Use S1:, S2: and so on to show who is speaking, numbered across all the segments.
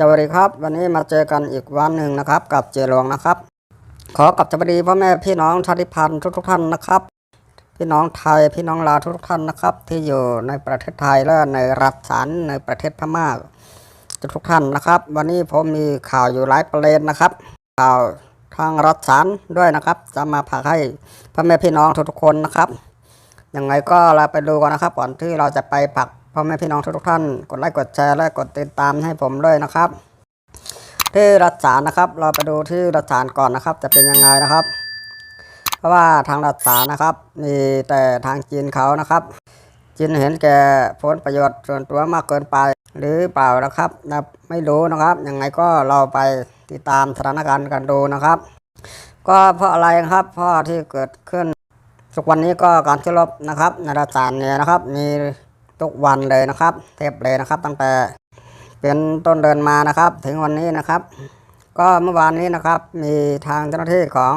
S1: สวัสดีครับ วันนี้มาเจอกันอีกวันหนึ่งนะครับ กับเจหลวงนะครับ ขอกับสวัสดีพ่อแม่พี่น้องชาติพันธุ์ทุกๆท่านนะครับ พี่น้องไทยพี่น้องลาวทุกๆท่านนะครับ ที่อยู่ในประเทศไทยและในรัฐสันในประเทศพม่าทุกๆท่านนะครับ วันนี้ผมมีข่าวอยู่หลายประเด็นนะครับ ข่าวทางรัฐสันด้วยนะครับ จะมาผากให้พ่อแม่พี่น้องทุกๆคนนะครับยังไงก็เราไปดูกันนะครับ ก่อนที่เราจะไปปัก พ่อแม่พี่น้องทุกท่าน กดไลค์กดแชร์และกดติดตามให้ผมด้วยนะครับ ที่รัฐสารนะครับ เราไปดูที่รัฐสารก่อนนะครับ จะเป็นยังไงนะครับ เพราะว่าทางรัฐสารนะครับ มีแต่ทางจีนเขานะครับ จีนเห็นแก่ผลประโยชน์ส่วนตัวมากเกินไป หรือเปล่านะครับนะไม่รู้นะครับ ยังไงก็เราไปติดตามสถานการณ์กันดูนะครับ ก็เพราะอะไรครับเพราะที่เกิดขึ้นทุกวันนี้ก็การที่รบนะครับในรัฐสารเนี่ยนะครับ มี ทุกวันเลยนะครับ เทปเลยนะครับ ตั้งแต่เป็นต้นเดินมานะครับ ถึงวันนี้นะครับ ก็เมื่อวานนี้นะครับ มีทางเจ้าหน้าที่ของ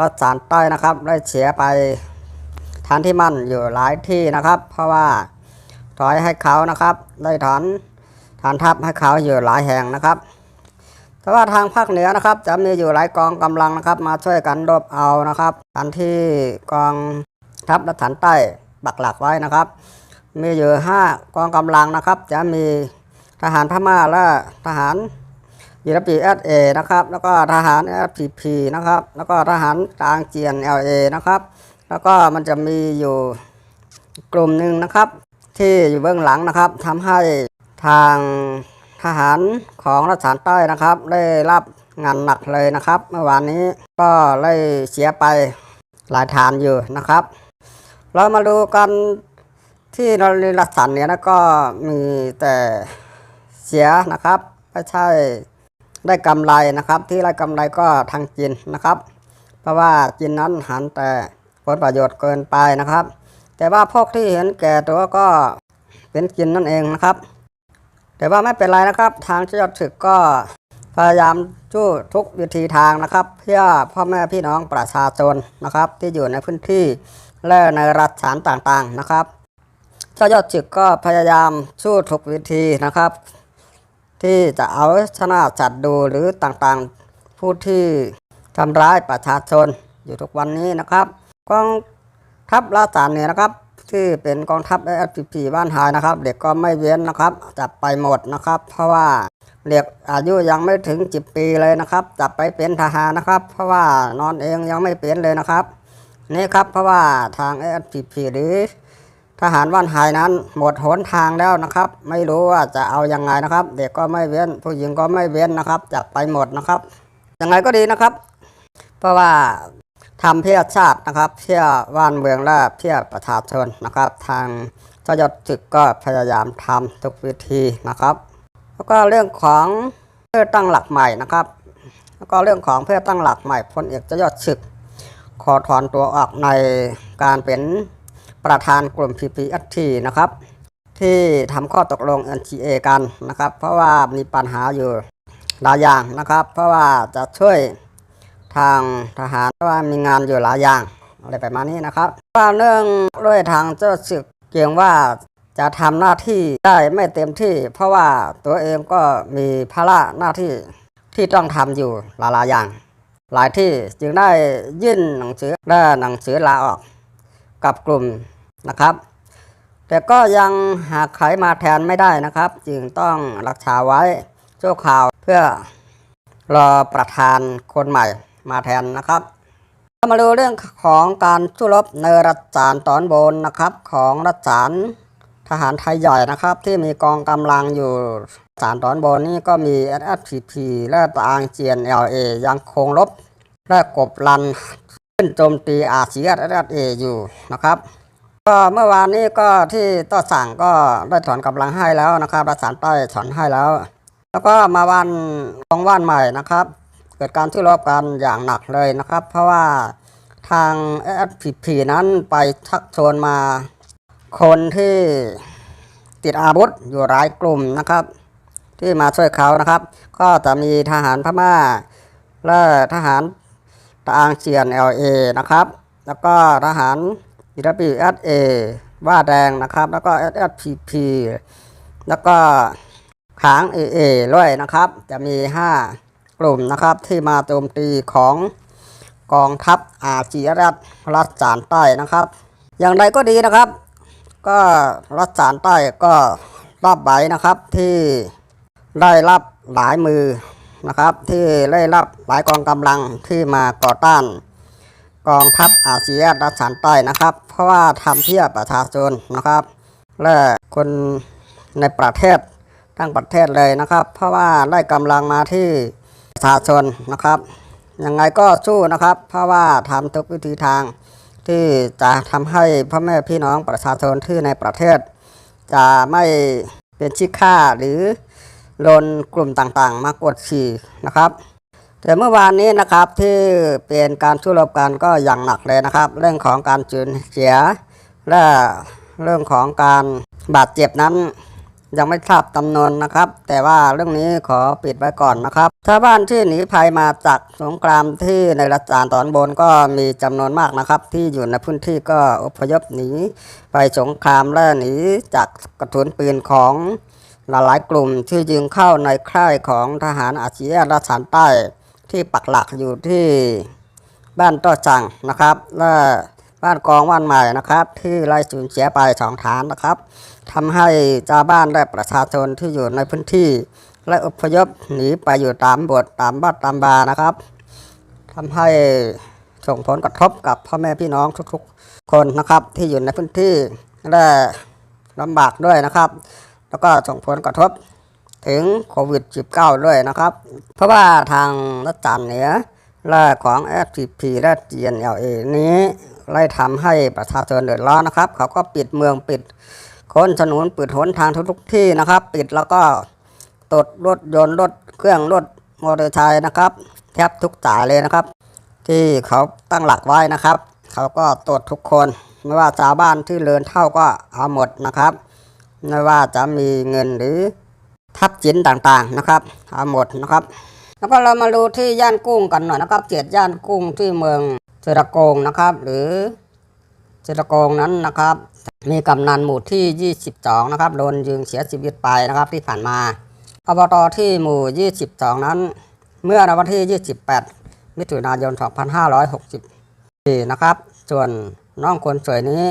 S1: รัฐสารใต้นะครับ ได้เสียไปฐานที่มั่นอยู่หลายที่นะครับ เพราะว่าถอยให้เขานะครับ ได้ถอนฐานทัพให้เขาอยู่หลายแห่งนะครับแต่ว่าทางภาคเหนือนะครับ จะมีอยู่หลายกองกำลังนะครับ มาช่วยกันรบเอานะครับอันที่กองทัพรัฐสารใต้ปักหลักไว้นะครับ มีอยู่ห้ากองกำลังนะครับ จะมีทหารพม่าและทหารยูรปีเอสเอนะครับ แล้วก็ทหารเอสพีพีนะครับ แล้วก็ทหารตางเจียนเอลเอนะครับ แล้วก็มันจะมีอยู่กลุ่มหนึ่งนะครับ ที่อยู่เบื้องหลังนะครับทำให้ทางทหารของรัฐสารใต้นะครับ ได้รับงานหนักเลยนะครับ เมื่อวานนี้ก็ได้เสียไปหลายฐานอยู่นะครับ เรามาดูกัน ที่นริรัสันเนี่ยนะก็มีแต่เสียนะครับ ไม่ใช่ได้กำไรนะครับ ที่ได้กำไรก็ทางจีนนะครับ เพราะว่าจีนนั้นหันแต่ผลประโยชน์เกินไปนะครับ แต่ว่าพวกที่เห็นแก่ตัวก็เป็นจีนนั่นเองนะครับ แต่ว่าไม่เป็นไรนะครับ ทางเจ้าศึกก็พยายามจู้ทุกวิธีทางนะครับ เพื่อพ่อแม่พี่น้องประชาชนนะครับ ที่อยู่ในพื้นที่และในรัฐสารต่างๆนะครับ เจ้ายอดจึกก็พยายามสู้ทุกวิธีนะครับ ที่จะเอาชนะจัดดูหรือต่างๆ ผู้ที่ทำร้ายประชาชนอยู่ทุกวันนี้นะครับกองทัพลาสานเนี่ยนะครับ ที่เป็นกองทัพเอสพีบ้านหายนะครับ เด็กก็ไม่เว้นนะครับจับไปหมดนะครับ เพราะว่าเด็กอายุยังไม่ถึงจิบปีเลยนะครับจับไปเป็นทหารนะครับ เพราะว่านอนเองยังไม่เป็นเลยนะครับ นี่ครับเพราะว่าทาง SPP หรือ ทหารว่านหายนั้นหมดหนทางแล้วนะครับ ไม่รู้ว่าจะเอายังไงนะครับ เด็กก็ไม่เว้น ผู้หญิงก็ไม่เว้นนะครับจับไปหมดนะครับยังไงก็ดีนะครับ เพราะว่าทำเพื่อชาตินะครับ เพื่อบ้านเมืองและเพื่อประชาชนนะครับ ทางเจ้ายอดจึกก็พยายามทำทุกวิธีนะครับ แล้วก็เรื่องของเพื่อตั้งหลักใหม่นะครับ แล้วก็เรื่องของเพื่อตั้งหลักใหม่พลเอกจยอดจึก ขอถอนตัวออกในการเป็น ประธานกลุ่ม PPST นะครับ ที่ทำข้อตกลง NCA กันนะครับ เพราะว่ามีปัญหาอยู่หลายอย่างนะครับ เพราะว่าจะช่วยทางทหารเพราะว่ามีงานอยู่หลายอย่างอะไรประมาณนี้นะครับว่าเรื่องด้วยทางเจ้าศึกเกรงว่าจะทำหน้าที่ได้ไม่เต็มที่ เพราะว่าตัวเองก็มีภาระหน้าที่ที่ต้องทำอยู่หลายๆอย่าง หลายที่จึงได้ยื่นหนังสือและหนังสือลาออก กับกลุ่ม นะครับ แต่ก็ยังหาใครมาแทนไม่ได้นะครับ จึงต้องรักษาไว้ชั่วคราวเพื่อรอประธานคนใหม่มาแทนนะครับมาดูเรื่องของการสู้รบในรัฐสารตอนบนนะครับ ของรัฐสารทหารไทยใหญ่นะครับ ที่มีกองกำลังอยู่สารตอนบนนี่ก็มี SSPP และตางเจียน LA ยังคงรบและกบลันขึ้นโจมตีอาเซียน SSA อยู่นะครับ ก็เมื่อวานนี้ก็ที่ต่อสั่งก็ได้ถอนกำลังให้แล้วนะครับปรัฐสารใต้ถอนให้แล้ว แล้วก็มาวันของวันใหม่นะครับ เกิดการที่รบกันอย่างหนักเลยนะครับ เพราะว่าทาง SPP นั้นไปชักชวนมาคนที่ติดอาวุธอยู่หลายกลุ่มนะครับ ที่มาช่วยเขานะครับ ก็จะมีทหารพม่า และทหารตางเจียน LA นะครับ แล้วก็ทหาร WSA ว่าแดงนะครับ แล้วก็ SSPP แล้วก็ขางเอเอด้วยนะครับ จะมี 5 กลุ่มนะครับที่มาโจมตีของกองทัพอาจีรัฐรัฐจานใต้นะครับ อย่างไรก็ดีนะครับ ก็รัฐจานใต้ก็รับไว้นะครับที่ได้รับหลายมือนะครับ ที่ได้รับหลายกองกำลังที่มาก่อต้าน กองทัพอาเซียนรัฐสันใต้นะครับ เพราะว่าทำเพื่อประชาชนนะครับ และคนในประเทศทั้งประเทศเลยนะครับ เพราะว่าได้กำลังมาที่ประชาชนนะครับยังไงก็สู้นะครับ เพราะว่าทำทุกวิธีทางที่จะทำให้พ่อแม่พี่น้องประชาชนที่ในประเทศ จะไม่เป็นชิค่าหรือโดนกลุ่มต่างๆ มากดขี่นะครับ แต่เมื่อวานนี้นะครับที่เป็นการสู้รบกันก็อย่างหนักเลยนะครับ เรื่องของการสูญเสีย และเรื่องของการบาดเจ็บนั้น ยังไม่ทราบจำนวนนะครับ แต่ว่าเรื่องนี้ขอปิดไว้ก่อนนะครับชาวบ้านที่หนีภัยมาจากสงครามที่ในรัฐจานตอนบนก็มีจำนวนมากนะครับ ที่อยู่ในพื้นที่ก็อพยพหนีไปสงครามและหนีจากกระสุนปืนของหลายๆกลุ่มที่ยิงเข้าในค่ายของทหารอาเซียนรัฐสันใต้ ที่ปักหลักอยู่ที่บ้านต้อจังนะครับและบ้านกองวันใหม่นะครับ ที่ไล่สูญเสียไปสองฐานนะครับทำให้ชาวบ้านและประชาชนที่อยู่ในพื้นที่ และอพยพหนีไปอยู่ตามบทตามบ้านตามบานะครับทำให้ส่งผลกระทบกับพ่อแม่พี่น้องทุกๆ คนนะครับ ที่อยู่ในพื้นที่และลำบากด้วยนะครับ แล้วก็ส่งผลกระทบ ถึงโควิด -19 ด้วยนะครับ เพราะว่าทางรัฐจานเหนือและของ FTP และ GNLA นี้ไล่ทำให้ประชาชนเดือดร้อนนะครับ เขาก็ปิดเมืองปิดคนถนนปิดหนทางทุกๆที่นะครับ ปิดแล้วก็ตดรถยนต์รถเครื่องรถมอเตอร์ไซค์นะครับ แทบทุกจ่ายเลยนะครับ ที่เขาตั้งหลักไว้นะครับ เขาก็ตรวจทุกคนไม่ว่าชาวบ้านที่เลินเท่าก็เอาหมดนะครับ ไม่ว่าจะมีเงินหรือ ทับจินต่างๆนะครับเอาหมดนะครับ แล้วก็เรามาดูที่ย่านกุ้งกันหน่อยนะครับเจ็ดย่านกุ้งที่เมืองเจรโกงนะครับ หรือเจรโกงนั้นนะครับ มีกำนันหมู่ที่ 22 นะครับโดนยิงเสียชีวิตไปนะครับที่ผ่านมาอบตที่หมู่ 22 นั้น เมื่อในวันที่ 28 มิถุนายน 2564 นะครับ ส่วนน้องคนสวยนี้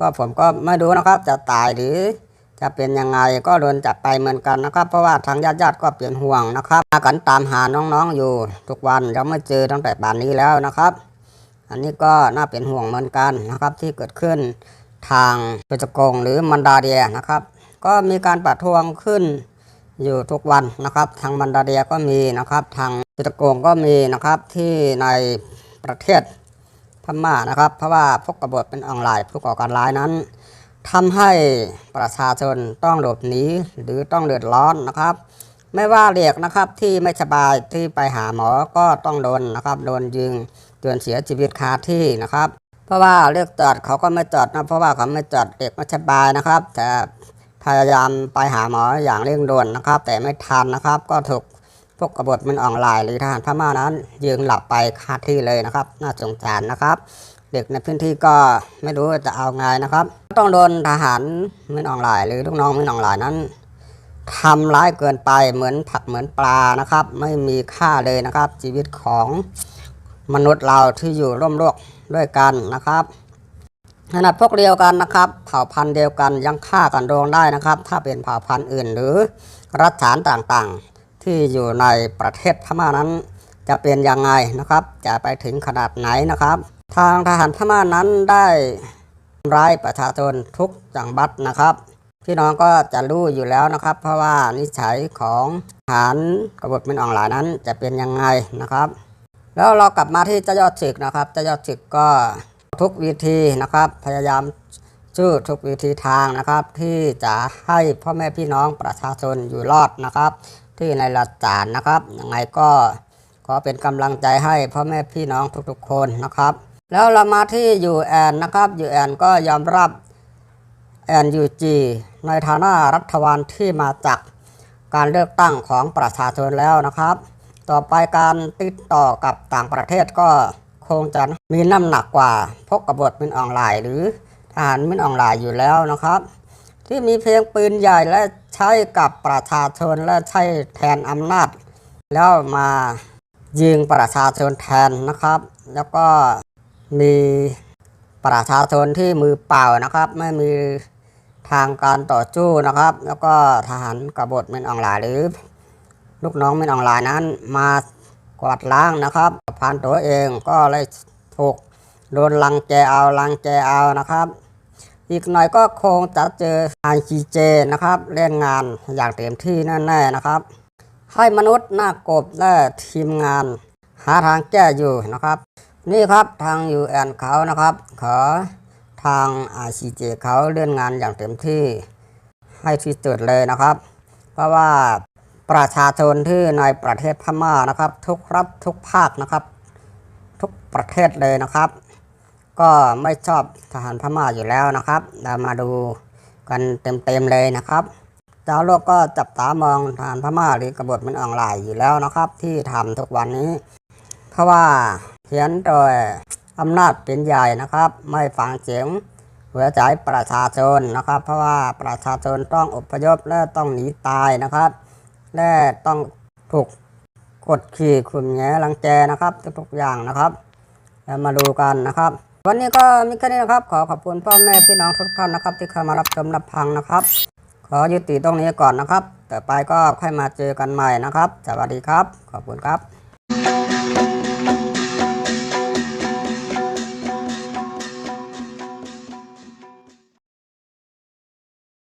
S1: ก็ผมก็ไม่รู้นะครับจะตายหรือ จะเป็นยังไงก็โดนจับไปเหมือนกันนะครับ เพราะว่าทางญาติญาติๆก็เปลี่ยนห่วงนะครับพากันตามหาน้องๆอยู่ ทุกวันยังไม่เจอตั้งแต่ป่านนี้แล้วนะครับ อันนี้ก็น่าเป็นห่วงเหมือนกันนะครับ ที่เกิดขึ้นทางเปตกงหรือมันดาเดียนะครับ ก็มีการประท้วงขึ้นอยู่ทุกวันนะครับ ทางมันดาเดียก็มีนะครับ ทางเปตกงก็มีนะครับที่ในประเทศพม่านะครับ เพราะว่าพวกกบฏเป็นออนไลน์ผู้ก่อการร้ายนั้น ทำให้ประชาชนต้องหลบหนีหรือต้องเดือดร้อนนะครับ ไม่ว่าเด็กนะครับที่ไม่สบายที่ไปหาหมอก็ต้องโดนนะครับโดนยิงจนเสียชีวิตคาที่นะครับ เพราะว่าเลือกจอดเขาก็ไม่จอดนะเพราะว่าเขาไม่จอดเด็กไม่สบายนะครับ แต่พยายามไปหาหมออย่างเร่งด่วนนะครับ แต่ไม่ทันนะครับ ก็ถูกพวกกบฏมันออนไลน์หรือทหารพม่านั้นยิงหลับไปคาที่เลยนะครับ น่าสงสารนะครับ เด็กในพื้นที่ก็ไม่รู้จะเอาไงนะครับ ต้องโดนทหารมินออนไลน์หรือลูกน้องมินออนไลน์นั้นทำร้ายเกินไปเหมือนผักเหมือนปลานะครับ ไม่มีค่าเลยนะครับ ชีวิตของมนุษย์เราที่อยู่ร่วมโลกด้วยกันนะครับขนาดพวกเดียวกันนะครับ เผ่าพันธุ์เดียวกันยังฆ่ากันโดงได้นะครับ ถ้าเป็นเผ่าพันธุ์อื่น หรือรัฐฐานต่างๆ ที่อยู่ในประเทศพม่านั้น จะเป็นยังไงนะครับ จะไปถึงขนาดไหนนะครับ ทางทหารพม่านั้นได้ ร้ายประชาชนทุกจังหวัดนะครับพี่น้องก็จะรู้อยู่แล้วนะครับ เพราะว่านิสัยของทหารกบฏมินออนไลน์นั้นจะเป็นยังไงนะครับ แล้วเรากลับมาที่เจ้ายอดศึกนะครับเจ้ายอดศึกก็ทุกวิธีนะครับ พยายามชื่อทุกวิธีทางนะครับ ที่จะให้พ่อแม่พี่น้องประชาชนอยู่รอดนะครับ ที่ในรัฐจานนะครับยังไงก็ขอเป็นกำลังใจให้พ่อแม่พี่น้องทุกๆคนนะครับ แล้วเรามาที่ยูแอนนะครับยูแอนก็ยอมรับ NUG ในฐานะรัฐบาลที่มาจากการเลือกตั้งของประชาชนแล้วนะครับ ต่อไปการติดต่อกับต่างประเทศก็คงจะมีน้ำหนักกว่าพกกบฏมินออนไลน์หรือทหารมินออนไลน์อยู่แล้วนะครับ ที่มีเพียงปืนใหญ่และใช้กับประชาชนและใช้แทนอำนาจ แล้วมายิงประชาชนแทนนะครับ แล้วก็ มีประชาชนที่มือเปล่านะครับ ไม่มีทางการต่อสู้นะครับ แล้วก็ทหารกบฏเมนออนไลน์หรือลูกน้องเมนออนไลน์นั้น มากวาดล้างนะครับผ่านตัวเองก็เลยถูกโดนลังแกเอาลังแกเอานะครับ อีกหน่อยก็คงจะเจอ ICJ นะครับเล่นงานอย่างเต็มที่แน่ๆนะครับ ให้มนุษย์หน้ากบและทีมงาน หาทางแก้อยู่นะครับ นี่ครับทาง UN เขานะครับขอทาง ICJ เขาเลื่อนงานอย่างเต็มที่ให้ที่สุดเลยนะครับ เพราะว่าประชาชนที่ในประเทศพม่านะครับ ทุกรัฐทุกภาคนะครับ ทุกประเทศเลยนะครับ ก็ไม่ชอบทหารพม่าอยู่แล้วนะครับ เรามาดูกันเต็มๆเลยนะครับชาวโลกก็จับตามองทหารพม่าหรือกบฏมันออนไลอยู่แล้วนะครับ ที่ทำทุกวันนี้ เพราะว่า เขียนโดยอำนาจเป็นใหญ่นะครับ ไม่ฟังเสียงหัวใจประชาชนนะครับ เพราะว่าประชาชนต้องอพยพและต้องหนีตายนะครับ และต้องถูกกดขี่ข่มแงรังแกนะครับ ทุกๆอย่างนะครับแล้วมาดูกันนะครับ วันนี้ก็มีแค่นี้นะครับ ขอขอบคุณพ่อแม่พี่น้องทุกท่านนะครับ ที่เข้ามารับชมรับฟังนะครับ ขอยุติตรงนี้ก่อนนะครับ ต่อไปก็ค่อยมาเจอกันใหม่นะครับ สวัสดีครับ ขอบคุณครับ